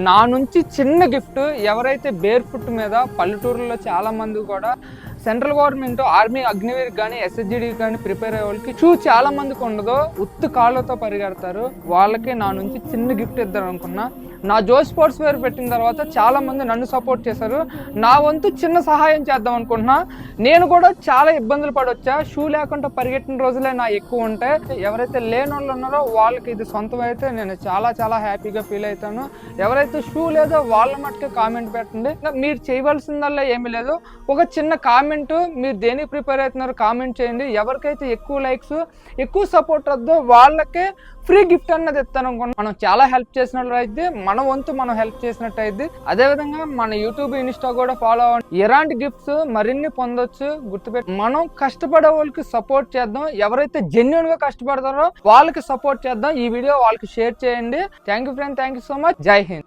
నా నుంచి చిన్న గిఫ్ట్ ఎవరైతే బేర్ ఫుట్ మీద పల్లెటూరులో చాలామంది కూడా సెంట్రల్ గవర్నమెంట్ ఆర్మీ అగ్నివీర్ కానీ ఎస్ఎస్జిడి కానీ ప్రిపేర్ అయ్యే వాళ్ళకి షూ చాలా మందికి ఉండదు. ఉత్తు కాళ్ళతో పరిగెడతారు. వాళ్ళకి నా నుంచి చిన్న గిఫ్ట్ ఇద్దాం అనుకున్నా. నా జో స్పోర్ట్స్ వేర్ పెట్టిన తర్వాత చాలా మంది నన్ను సపోర్ట్ చేశారు. నా వంతు చిన్న సహాయం చేద్దాం అనుకుంటున్నా. నేను కూడా చాలా ఇబ్బందులు పడొచ్చా? షూ లేకుండా పరిగెట్టిన రోజులే నా ఎక్కువ ఉంటాయి. ఎవరైతే లేని వాళ్ళు ఉన్నారో వాళ్ళకి ఇది సొంతం అయితే నేను చాలా చాలా హ్యాపీగా ఫీల్ అవుతాను. ఎవరైతే షూ లేదో వాళ్ళ మట్టుకే కామెంట్ పెట్టండి. మీరు చేయవలసిందల్లా ఏమీ లేదు. ఒక చిన్న కామెంట్ మీరు దేనికి ప్రిపేర్ అవుతున్నారో కామెంట్ చేయండి. ఎవరికైతే ఎక్కువ లైక్స్ ఎక్కువ సపోర్ట్ వద్దో వాళ్ళకే ఫ్రీ గిఫ్ట్ అన్నది ఇస్తాను అనుకున్నాను మనం చాలా హెల్ప్ చేసినట్లు అయితే మన వంతు మనం హెల్ప్ చేసినట్టు అయితే అదేవిధంగా మన యూట్యూబ్ ఇన్స్టా కూడా ఫాలో అవ్వండి. ఎలాంటి గిఫ్ట్స్ మరిన్ని పొందొచ్చు గుర్తుపెట్టి మనం కష్టపడే వాళ్ళకి సపోర్ట్ చేద్దాం. ఎవరైతే జెన్యున్గా కష్టపడతారో వాళ్ళకి సపోర్ట్ చేద్దాం. ఈ వీడియో వాళ్ళకి షేర్ చేయండి. Thank you friend thank you so much జై హింద్